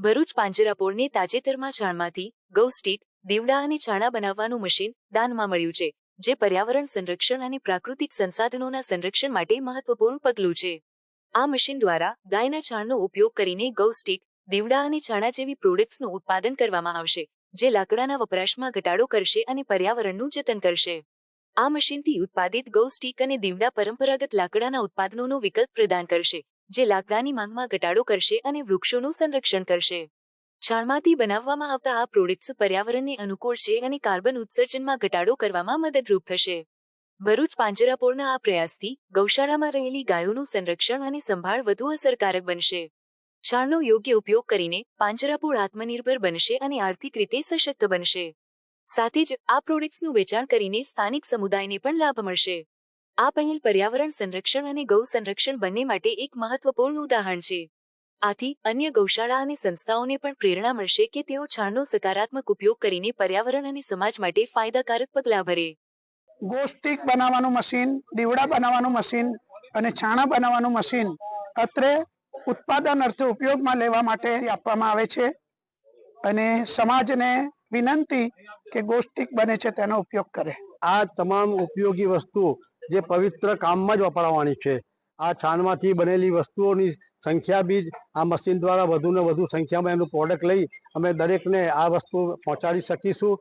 ભરૂચ પાંજરાપોળને તાજેતરમાં છાણમાંથી ગૌસ્ટિક દીવડા અને છાણા બનાવવાનું મશીન દાનમાં મળ્યું છે, જે પર્યાવરણ સંરક્ષણ અને પ્રાકૃતિક સંસાધનોના સંરક્ષણ માટે મહત્વપૂર્ણ પગલું છે. આ મશીન દ્વારા ગાયના છાણનો ઉપયોગ કરીને ગૌસ્ટિક દીવડા અને છાણા જેવી પ્રોડક્ટ્સનું ઉત્પાદન કરવામાં આવશે, જે લાકડાના વપરાશમાં ઘટાડો કરશે અને પર્યાવરણનું જતન કરશે. આ મશીનથી ઉત્પાદિત ગૌસ્ટિક અને દીવડા પરંપરાગત લાકડાના ઉત્પાદનોનો વિકલ્પ પ્રદાન કરશે જે લાકડાની માંગમાં ઘટાડો કરશે અને વૃક્ષોનું સંરક્ષણ કરશે. છાણમાંથી બનાવવામાં આવતા આ પ્રોડક્ટ્સ પર્યાવરણને અનુકૂળ છે અને કાર્બન ઉત્સર્જનમાં ઘટાડો કરવામાં મદદરૂપ થશે. ભરૂચ પાંજરાપોળના આ પ્રયાસથી ગૌશાળામાં રહેલી ગાયોનું સંરક્ષણ અને સંભાળ વધુ અસરકારક બનશે. છાણનો યોગ્ય ઉપયોગ કરીને પાંજરાપોળ આત્મનિર્ભર બનશે અને આર્થિક રીતે સશક્ત બનશે. સાથે જ આ પ્રોડક્ટ્સનું વેચાણ કરીને સ્થાનિક સમુદાયને પણ લાભ મળશે. આ પહેલ પર્યાવરણ સંરક્ષણ અને ગૌ સંરક્ષણ બંને માટે એક મહત્વપૂર્ણ ઉદાહરણ છે. આથી અન્ય ગૌશાળા અને સંસ્થાઓને પણ પ્રેરણા મળશે કે તેઓ છાણનો સકારાત્મક ઉપયોગ કરીને પર્યાવરણ અને સમાજ માટે ફાયદાકારક પગલાં ભરે. ગોસ્ટિક બનાવવાનું મશીન દીવડા બનાવવાનું મશીન અને છાણા બનાવવાનું મશીન અત્રે ઉત્પાદન અર્થે ઉપયોગમાં લેવા માટે આપવામાં આવે છે અને સમાજને વિનંતી કે ગોસ્ટિક બને છે તેનો ઉપયોગ કરે. આ તમામ ઉપયોગી વસ્તુ જે પવિત્ર કામમાં જ વપરાવાની છે. આ છાણમાંથી બનેલી વસ્તુઓની સંખ્યા બી આ મશીન દ્વારા વધુને વધુ સંખ્યામાં એનું પ્રોડક્ટ લઈ અમે દરેકને આ વસ્તુ પહોંચાડી શકીશું.